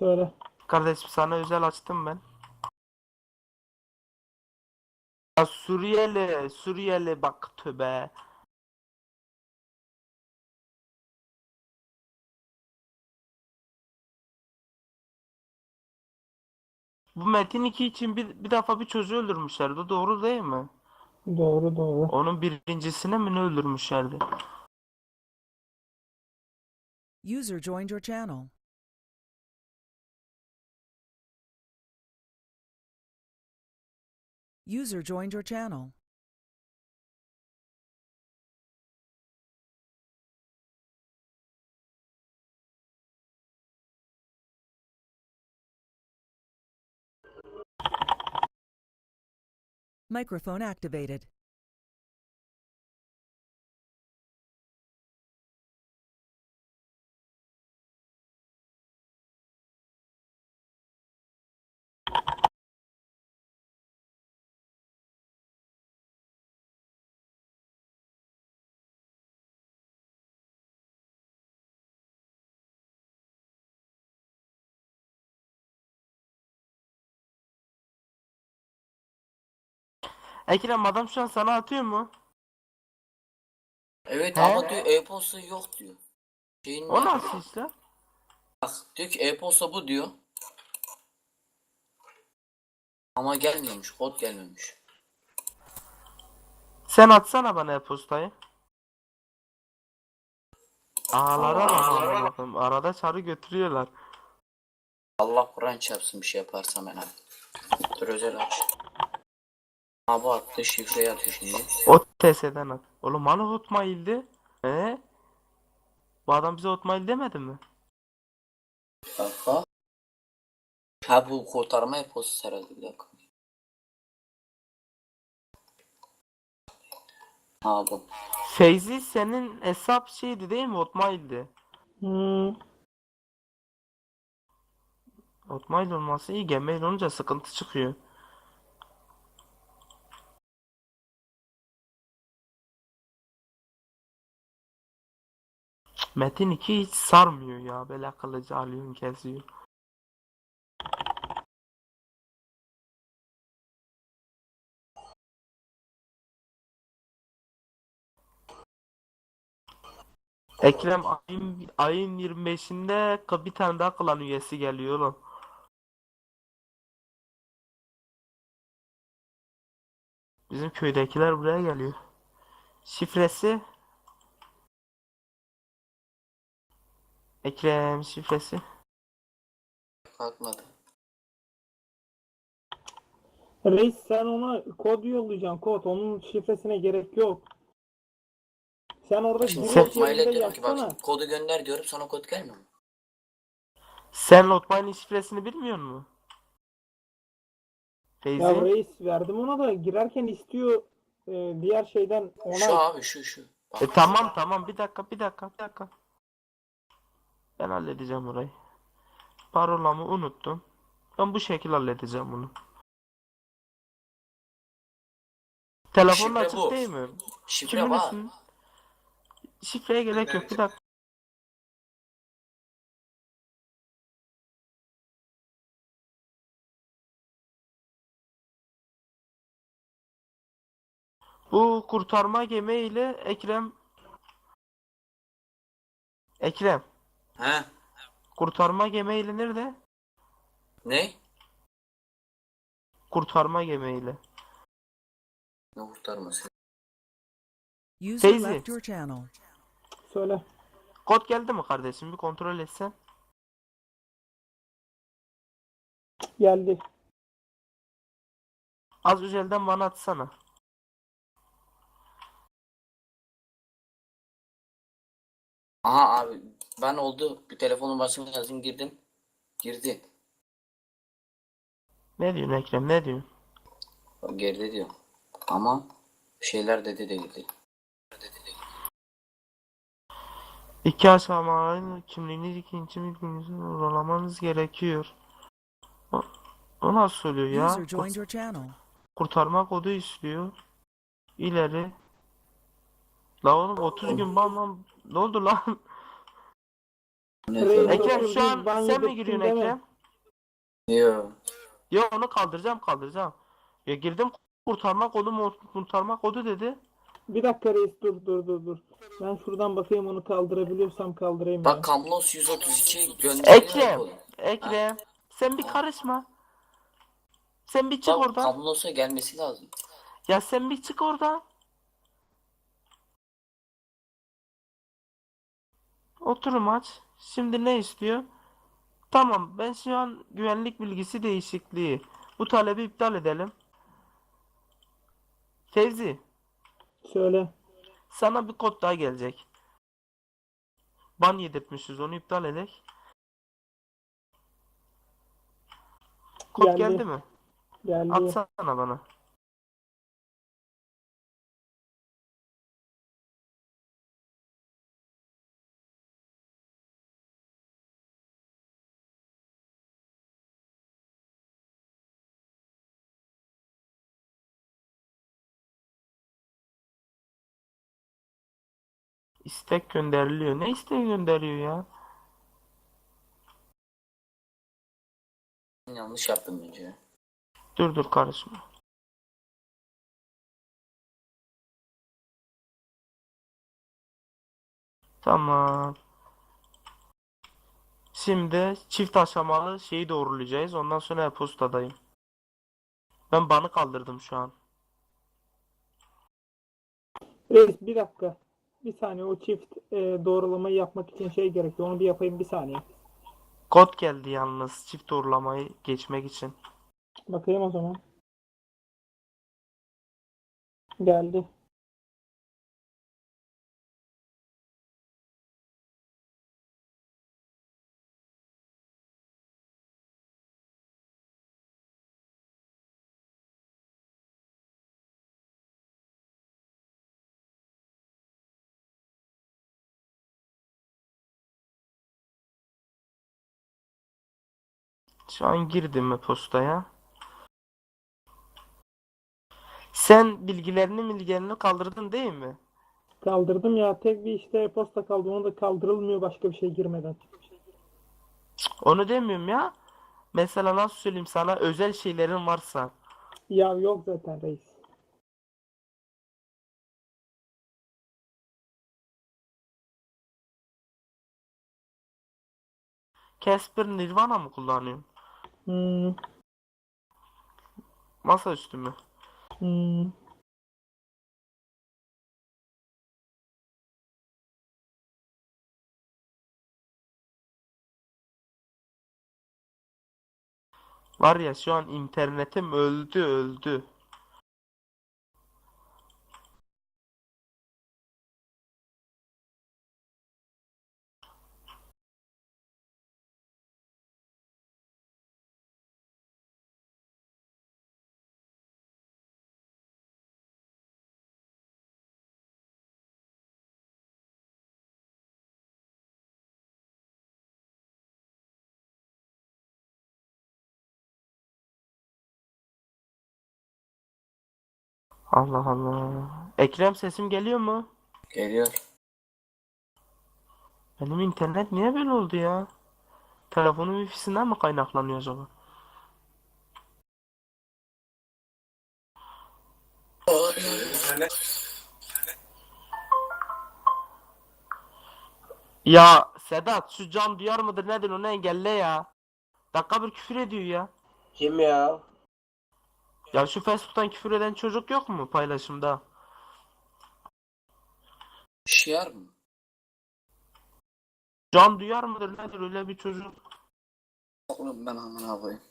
Söyle. Kardeşim sana özel açtım ben. Ya Suriyeli, Suriyeli bak tövbe. Bu Metin 2 için bir, bir defa bir çocuğu öldürmüşlerdi. Doğru değil mi? Doğru doğru. Onun birincisine mi ne öldürmüşlerdi? User joined your channel. User joined your channel. Microphone activated. Ekrem adam şu an sana atıyor mu? Evet He? ama diyor e-posta yok diyor. Şeyin O nasıl işte? Bak diyor ki e-posta bu diyor. Ama gelmiyormuş. Kod gelmemiş. Sen atsana bana e-postayı. Ağlara bak amına koyayım. Arada çarı götürüyorlar. Allah Kur'an çarpsın bir şey yaparsam ben abi. Dur özel aç. Ha bu attı şifreyi atıyor şimdi. O TS'den at. Oğlum hani Hotmail'di? He? Bu adam bize Hotmail demedi mi? Bak Ha bu kurtarma e-postası herhalde bir dakika. Ha bu. Feyzi senin hesap şeydi değil mi? Hotmail'di. Hmm. Hotmail olması iyi. Gmail olunca sıkıntı çıkıyor. Metin 2 hiç sarmıyor ya. Böyle kılıcı alıyorsun kesiyor. Ekrem ayın, ayın 25'inde k- bir tane daha klan üyesi geliyor oğlum. Bizim köydekiler buraya geliyor. Şifresi Ekrem şifresi Kalkmadı. Reis sen ona kod yollayacaksın kod. Onun şifresine gerek yok. Sen orada Şimdi giriş Sen- Hotmail'e yerinde diyorum ki yazsana. bak kodu gönder diyorum sana kod gelmiyor mu? Sen Lotman'ın şifresini bilmiyor musun? Feyzi Ya reis verdim ona da girerken istiyor e, diğer şeyden Şu onay. abi şu şu. Bak, E tamam tamam bir dakika bir dakika bir dakika. Ben halledeceğim orayı. Parolamı unuttum. Ben bu şekil halledeceğim bunu. Telefonun Şifre açık bu. değil mi? Şifre Kimin var. ismi? Şifreye gerek yok bir dakika. Bu kurtarma gemiyle Ekrem Ekrem He? kurtarma gemiyle nerede? Ne? Kurtarma gemiyle. Ne kurtarması? User left your channel. Söyle. Kod geldi mi kardeşim? Bir kontrol etsen. Geldi. Az özelden bana atsana. Aha abi ben oldu bir telefonun başına yazayım girdim. Girdi. Ne diyorsun Ekrem? Ne diyorsun? Bak Geride diyor. Ama bir şeyler dedi de girdi. İki aşamalı kimliğiniz ikinci bilginizi uğurlamanız gerekiyor. O, o nasıl oluyor ya? User joined your channel. kurtarma kodu istiyor. İleri. La oğlum 30 gün ban lan. Ne oldu lan? Ekrem şu an sen mi giriyorsun deme. Ekrem? Yo. Ya onu kaldıracağım kaldıracağım. Ya girdim kurtarma kodu mu kurtarma kodu dedi. Bir dakika reis dur dur dur dur. Ben şuradan bakayım onu kaldırabiliyorsam kaldırayım ya. Bak Kamlos 132 gönderiyor. Ekrem. kodu. Ekrem. Sen bir karışma. Sen bir çık Bak oradan. Kamlos'a gelmesi lazım. Ya sen bir çık oradan. Oturum aç. Şimdi ne istiyor? Tamam ben şu an güvenlik bilgisi değişikliği. Bu talebi iptal edelim. Fevzi Söyle. sana bir kod daha gelecek. Ban yedirtmişiz onu iptal edek. Kod Geldi. geldi mi? Geldi. Atsana bana. İstek gönderiliyor. Ne isteği gönderiyor ya? Yanlış yaptım bence. Dur dur karışma. Tamam. Şimdi çift aşamalı şeyi doğrulayacağız. Ondan sonra e-postadayım. Ben banı kaldırdım şu an. Reis bir dakika. Bir saniye o çift e, doğrulamayı yapmak için şey gerekiyor. Onu bir yapayım bir saniye. Kod geldi yalnız çift doğrulamayı geçmek için. Bakayım o zaman. Geldi. Şu an girdim e-postaya. Sen bilgilerini bilgilerini kaldırdın değil mi? Kaldırdım ya. Tek bir işte posta kaldı. Onu da kaldırılmıyor başka bir şey girmeden. Onu demiyorum ya. Mesela nasıl söyleyeyim sana özel şeylerin varsa. Ya yok zaten reis. Casper Nirvana mı kullanıyorsun? Hmm, Masaüstü mü? hmm. Var ya şu an internetim öldü öldü. Allah Allah. Ekrem sesim geliyor mu? Geliyor. Benim internet niye böyle oldu ya? Telefonun wifi'sinden mi kaynaklanıyor acaba? Ya Sedat şu can duyar mıdır nedir onu engelle ya. Dakika bir küfür ediyor ya. Kim ya? Ya şu Facebook'tan küfür eden çocuk yok mu paylaşımda? Şiar mı? Can duyar mıdır nedir öyle bir çocuk? Oğlum ben amına koyayım.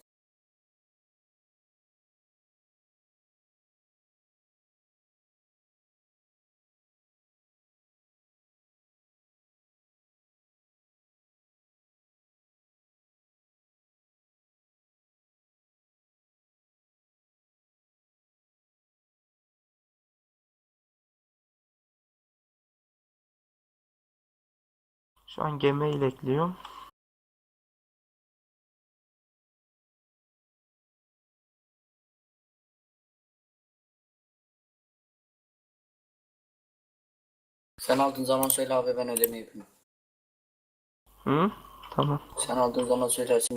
Şu an Gmail ekliyorum. Sen aldığın zaman söyle abi ben ödeme yapayım. Hı? Tamam. Sen aldığın zaman söylersin